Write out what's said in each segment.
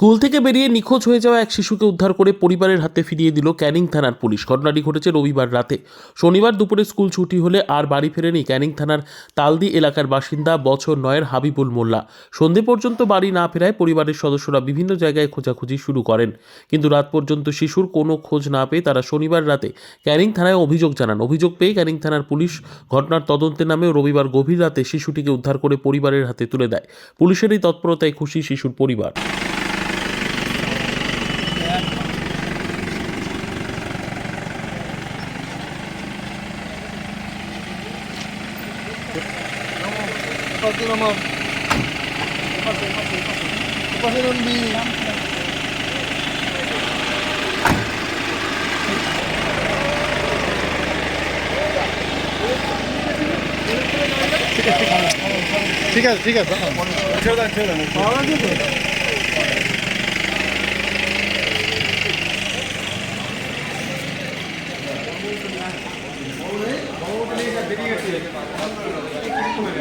School থেকে বেরিয়ে নিখোঁজ হয়ে যাওয়া এক শিশুকে উদ্ধার করে পরিবারের হাতে ফিরিয়ে দিল ক্যানিং থানার পুলিশ। ঘটনাটি ঘটেছে রবিবার রাতে। শনিবার দুপুরে স্কুল ছুটি হলে আর বাড়ি ফেরেনি ক্যানিং থানার তালদি এলাকার বাসিন্দা বছর নয়ের হাবিবুল মোল্লা। সন্ধে পর্যন্ত বাড়ি না ফেরায় পরিবারের সদস্যরা বিভিন্ন জায়গায় খোঁজাখুঁজি শুরু করেন। কিন্তু রাত পর্যন্ত শিশুর কোনো খোঁজ না পেয়ে তারা শনিবার রাতে ক্যানিং থানায় অভিযোগ জানান। অভিযোগ পেয়ে ক্যানিং থানার পুলিশ ঘটনার তদন্তে নামে রবিবার গভীর রাতে শিশুটিকে উদ্ধার করে পরিবারের হাতে তুলে দেয়। পুলিশের এই তৎপরতায় খুশি শিশুর পরিবার। Pati naman. Pati naman di. ঠিক আছে ঠিক আছে ছেড়ে দেন ছেড়ে দেন পাওয়া যাবে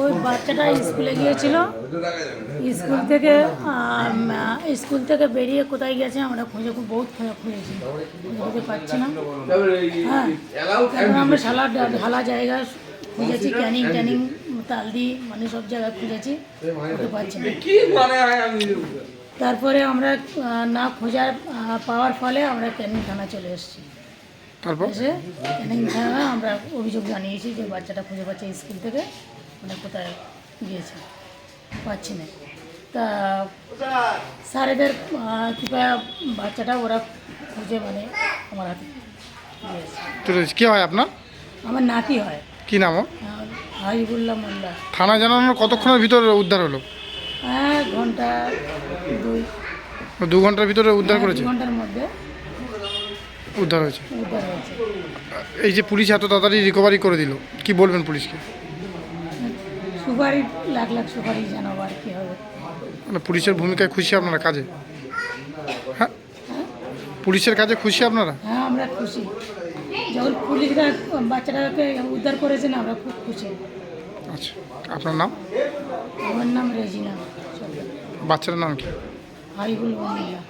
ওই বাচ্চাটা স্কুলে গিয়েছিল। স্কুল থেকে স্কুল থেকে বেরিয়ে কোথায় গেছে আমরা খুঁজে খুব বহুত খুঁজে খুঁজেছি। খুঁজে পাচ্ছি না। হ্যাঁ আমরা ঢালা ঢালা জায়গা খুঁজেছি ক্যানিং ট্যানিং তালদি মানে সব জায়গায় খুঁজেছি খুঁজে পাচ্ছি না। তারপরে আমরা না খোঁজার পাওয়ার ফলে আমরা ক্যানিং থানা চলে এসেছি। তারপর? এসে ক্যানিং থানা আমরা অভিযোগ জানিয়েছি যে বাচ্চাটা খুঁজে পাচ্ছে স্কুল থেকে। মানে কোথায় গিয়েছে? পাচ্ছি না। তা স্যারেদের কৃপয়া বাচ্চাটা ওরা খুঁজে মানে আমার হাতে দিয়েছে কি হয় আপনার? আমার নাতি হয়। কি নাম হাবিবুল্লাহ মোল্লা। থানা জানানোর কতক্ষণের ভিতরে উদ্ধার হলো? এক ঘণ্টা দুই। দু ঘণ্টার ভিতরে উদ্ধার হ্যাঁ, করেছে? ঘণ্টার মধ্যে উদ্ধার হয়েছে। উদ্ধার হয়েছে। এই যে পুলিশ এত তাড়াতাড়ি রিকভারি করে দিল কি বলবেন পুলিশকে? সুপারি লাখ লাখ সুপারি জানাব আর কি হবে। মানে পুলিশের ভূমিকায় খুশি আপনারা কাজে? হ্যাঁ? পুলিশের কাজে খুশি আপনারা? হ্যাঁ আমরা খুশি। যখন পুলিশরা বাচ্চাটাকে উদ্ধার করেছে না আমরা খুব খুশি। আচ্ছা আপনার নাম? আমার নাম রেজিনা। বাচ্চার নাম কি? হাবিবুল মোহাম্মদ